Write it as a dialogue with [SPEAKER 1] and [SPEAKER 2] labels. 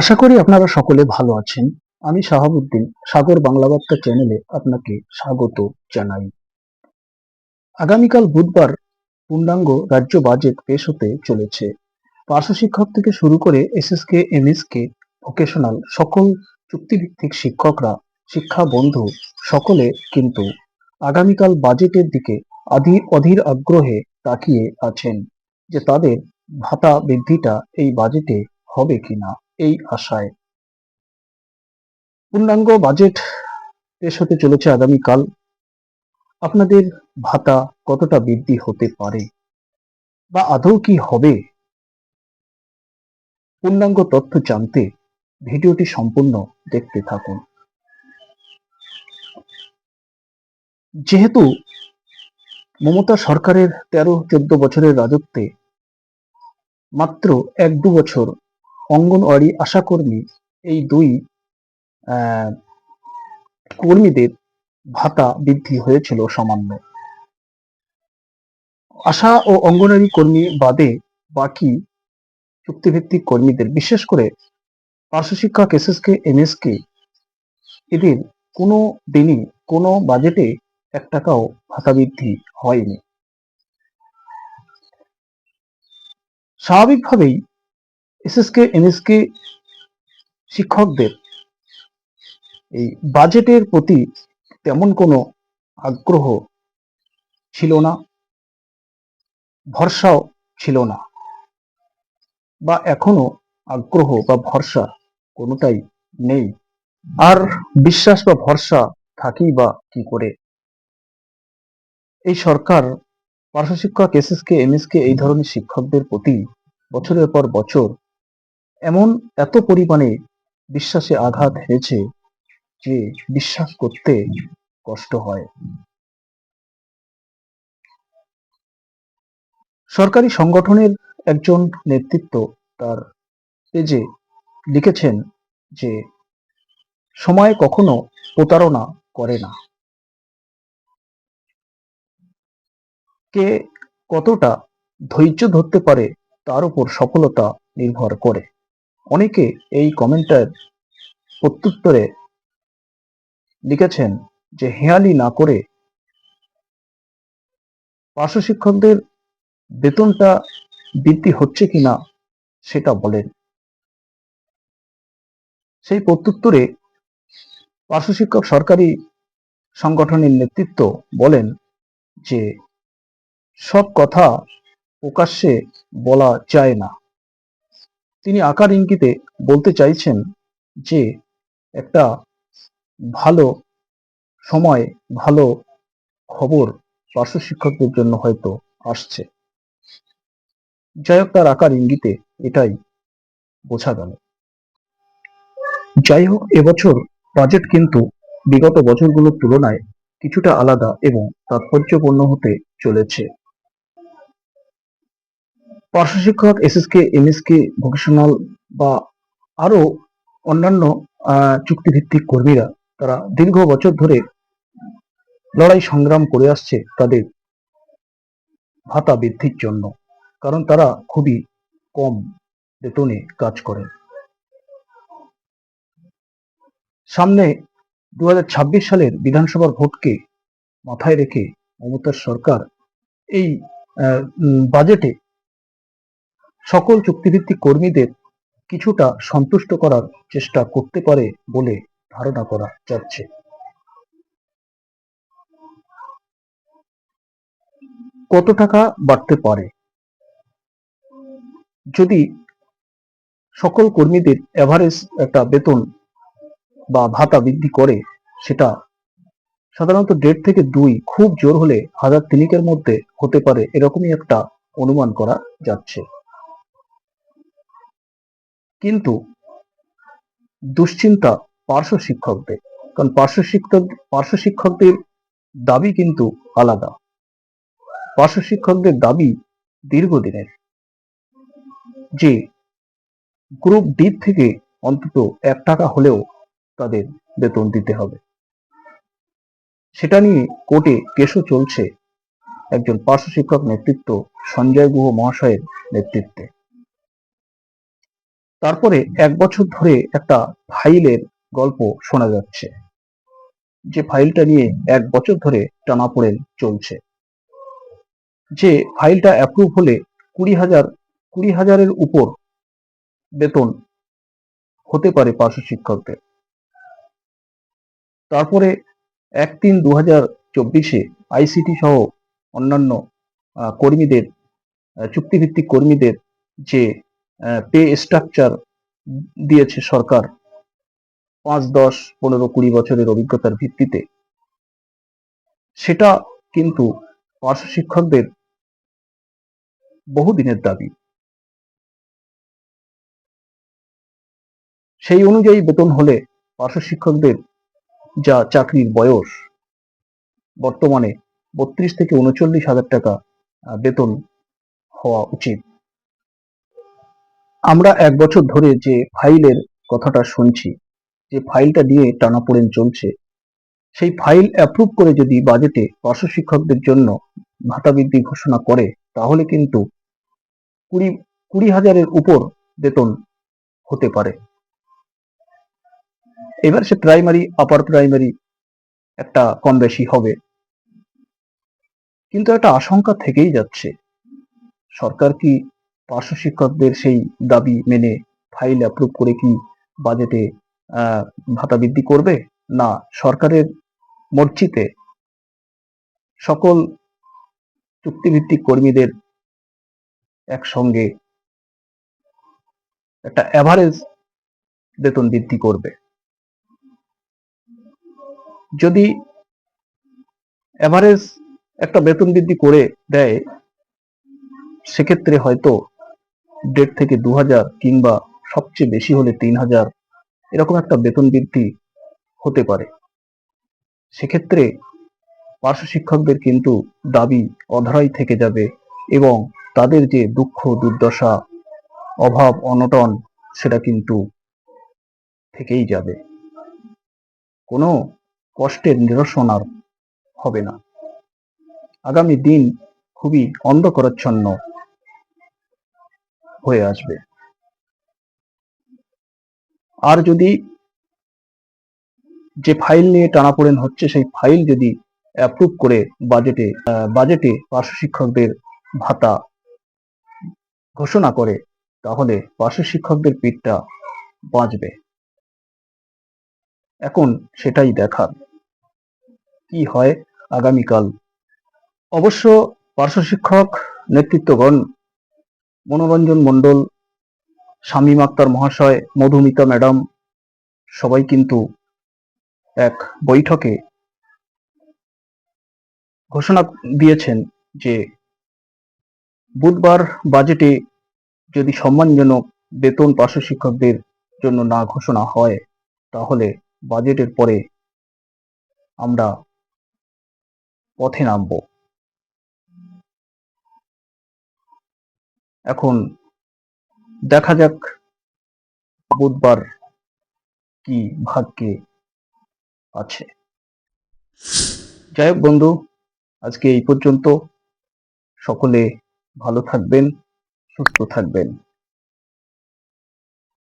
[SPEAKER 1] আশা করি আপনারা সকলে ভালো আছেন। আমি শাহাবুদ্দিন, সাগর বাংলা বার্তা চ্যানেলে আপনাকে স্বাগত জানাই। আগামীকাল বুধবার পূর্ণাঙ্গ রাজ্য বাজেট পেশ হতে চলেছে। পার্শ্ব শিক্ষক থেকে শুরু করে এসএসকে, এমএসকে, ভোকেশনাল সকল চুক্তিভিত্তিক শিক্ষকরা, শিক্ষা বন্ধু সকলে কিন্তু আগামীকাল বাজেটের দিকে আধি অধীর আগ্রহে তাকিয়ে আছেন যে তাদের ভাতা বৃদ্ধিটা এই বাজেটে হবে কিনা। এই আশায়। পূর্ণাঙ্গ বাজেট পেশ হতে চলেছে আগামীকাল। আপনাদের ভাতা কতটা বৃদ্ধি হতে পারে? বা আদৌ কি হবে? পূর্ণাঙ্গ তথ্য জানতে ভিডিওটি সম্পূর্ণ দেখতে থাকুন। যেহেতু মমতা সরকারের তেরো চোদ্দ বছরের রাজত্বে মাত্র এক দু বছর অঙ্গনওয়াড়ি আশাকর্মী এই দুই কর্মীদের ভাতা বৃদ্ধি হয়েছিল সামান্য। আশা ও অঙ্গনওয়াড়ি কর্মী বাদে বাকি চুক্তিভিত্তিক কর্মীদের, বিশেষ করে পার্শ্ব শিক্ষক, এসএসকে, এমএসকে, এদের কোনো দিনই, কোনো বাজেটে এক টাকাও ভাতা বৃদ্ধি হয়নি। স্বাভাবিকভাবেই এসএসকে এমএসকে শিক্ষকদের এই বাজেটের প্রতি তেমন কোনো আগ্রহ ছিল না ভরসাও ছিল না বা এখনও আগ্রহ বা ভরসা কোনোটাই নেই আর বিশ্বাস বা ভরসা থাকেই বা কি করে এই সরকার পার্শ্ব শিক্ষক এসএসকে এমএসকে এই ধরনের শিক্ষকদের প্রতি বছরের পর বছর এমন এত পরিমাণে বিশ্বাসে আঘাত হেরেছে যে বিশ্বাস করতে কষ্ট হয়। সরকারি সংগঠনের একজন নেতৃত্ব তার পেজে লিখেছেন যে, সময় কখনো প্রতারণা করে না। কে কতটা ধৈর্য ধরতে পারে তার উপর সফলতা নির্ভর করে। অনেকে এই কমেন্টের প্রত্যুত্তরে লিখেছেন যে হেয়ালি না করে পার্শ্ব শিক্ষকদের বেতনটা বৃদ্ধি হচ্ছে কিনা সেটা বলেন। সেই প্রত্যুত্তরে পার্শ্ব শিক্ষক সরকারি সংগঠনের নেতৃত্ব বলেন যে সব কথা প্রকাশ্যে বলা যায় না। তিনি আকার ইঙ্গিতে বলতে চাইছেন যে, একটা ভালো সময়, ভালো খবর পার্শ্ব শিক্ষকদের জন্য হয়তো আসছে। যাই হোক তার আকার ইঙ্গিতে এটাই বোঝা গেল। যাই হোক এবছর বাজেট কিন্তু বিগত বছরগুলোর তুলনায় কিছুটা আলাদা এবং তাৎপর্যপূর্ণ হতে চলেছে। পার্শ্ব শিক্ষক এসএসকে এমএসকে ভোকেশনাল বা আরও অন্যান্য চুক্তিভিত্তিক কর্মীরা তারা দীর্ঘ বছর ধরে লড়াই সংগ্রাম করে আসছে তাদের ভাতা বৃদ্ধির জন্য। কারণ তারা খুবই কম বেতনে কাজ করেন সামনে দু হাজার ছাব্বিশ সালের বিধানসভার ভোটকে মাথায় রেখে মমতার সরকার এই বাজেটে সকল চুক্তিভিত্তিক কর্মীদের কিছুটা সন্তুষ্ট করার চেষ্টা করতে পারে বলে ধারণা করা যাচ্ছে। কত টাকা বাড়তে পারে? যদি সকল কর্মীদের এভারেজ একটা বেতন বা ভাতা বৃদ্ধি করে, সেটা সাধারণত দেড় থেকে দুই খুব জোর হলে হাজার তিনিকের মধ্যে হতে পারে, এরকমই একটা অনুমান করা যাচ্ছে। কিন্তু দুশ্চিন্তা পার্শ্ব শিক্ষকদের, কারণ পার্শ্ব শিক্ষক, পার্শ্ব শিক্ষকদের দাবি কিন্তু আলাদা। পার্শ্ব শিক্ষকদের দাবি দীর্ঘদিনের। যে গ্রুপ ডি থেকে অন্তত এক টাকা হলেও তাদের বেতন দিতে হবে। সেটা নিয়ে কোর্টে কেসও চলছে একজন পার্শ্ব শিক্ষক নেতৃত্ব সঞ্জয় গুহ মহাশয়ের নেতৃত্বে। তারপরে এক বছর ধরে একটা ফাইলের গল্প শোনা যাচ্ছে। যে ফাইলটা নিয়ে এক বছর ধরে টানাপোড়েন চলছে। যে ফাইলটা অ্যাপ্রুভ হলে কুড়ি হাজার, কুড়ি হাজারের উপর বেতন হতে পারে পার্শ্ব শিক্ষকদের। তারপরে এক তিন দু হাজার চব্বিশে আইসিটি সহ অন্যান্য কর্মীদের চুক্তিভিত্তিক কর্মীদের যে পে স্ট্রাকচার দিয়েছে সরকার পাঁচ, দশ, পনেরো, কুড়ি বছরের অভিজ্ঞতার ভিত্তিতে। সেটা কিন্তু পার্শ্ব শিক্ষকদের বহুদিনের দাবি। সেই অনুযায়ী বেতন হলে পার্শ্ব শিক্ষকদের যা চাকরির বয়স, বর্তমানে বত্রিশ থেকে উনচল্লিশ হাজার টাকা বেতন হওয়া উচিত। আমরা এক বছর ধরে যে ফাইলের কথাটা শুনছি, যে ফাইলটা নিয়ে টানাপোড়েন চলছে, সেই ফাইল অ্যাপ্রুভ করে যদি বাজেটে পার্শ্ব শিক্ষকদের জন্য ভাতা বৃদ্ধি ঘোষণা করে, তাহলে কিন্তু কুড়ি কুড়ি হাজারের উপর বেতন হতে পারে। এবার সে প্রাইমারি আপার প্রাইমারি একটা কম বেশি হবে। কিন্তু একটা আশঙ্কা থেকেই যাচ্ছে। সরকার কি পার্শ্ব শিক্ষকদের সেই দাবি মেনে ফাইল অ্যাপ্রুভ করে কি বাজেটে ভাতা বৃদ্ধি করবে? না, সরকারের মর্জিতে সকল চুক্তিভিত্তিক কর্মীদের একসঙ্গে একটা অ্যাভারেজ বেতন বৃদ্ধি করবে। যদি অ্যাভারেজ একটা বেতন বৃদ্ধি করে দেয়, সেক্ষেত্রে হয়তো দেড় থেকে দু হাজার কিংবা সবচেয়ে বেশি হলে তিন হাজার, এরকম একটা বেতন বৃদ্ধি হতে পারে। সেক্ষেত্রে পার্শ্ব শিক্ষকদের কিন্তু দাবি অধরাই থেকে যাবে এবং তাদের যে দুঃখ, দুর্দশা, অভাব, অনটন, সেটা কিন্তু থেকেই যাবে। কোনো কষ্টের নিরসন আর হবে না। আগামী দিন খুবই অন্ধকারাচ্ছন্ন হয়ে আসবে। আর যদি যে ফাইল নিয়ে টানাপোড়েন হচ্ছে, সেই ফাইল যদি অ্যাপ্রুভ করে বাজেটে বাজেটে পার্শ্ব শিক্ষকদের ভাতা ঘোষণা করে, তাহলে পার্শ্ব শিক্ষকদের পিঠটা বাঁচবে। এখন সেটাই দেখার কি হয় আগামীকাল। অবশ্য পার্শ্ব শিক্ষক নেতৃত্বগণ মনোরঞ্জন মণ্ডল শামীম আক্তার মহাশয়, মধুমিতা ম্যাডাম, সবাই কিন্তু এক বৈঠকে ঘোষণা দিয়েছেন যে বুধবার বাজেটে যদি সম্মানজনক বেতন পার্শ্ব শিক্ষকদের জন্য না ঘোষণা হয়, তাহলে বাজেটের পরে আমরা পথে নামব। এখন দেখা যাক বুধবার কি ভাগ্যে আছে। যাই হোক বন্ধু, আজকে এই পর্যন্ত। সকলে ভালো থাকবেন, সুস্থ থাকবেন।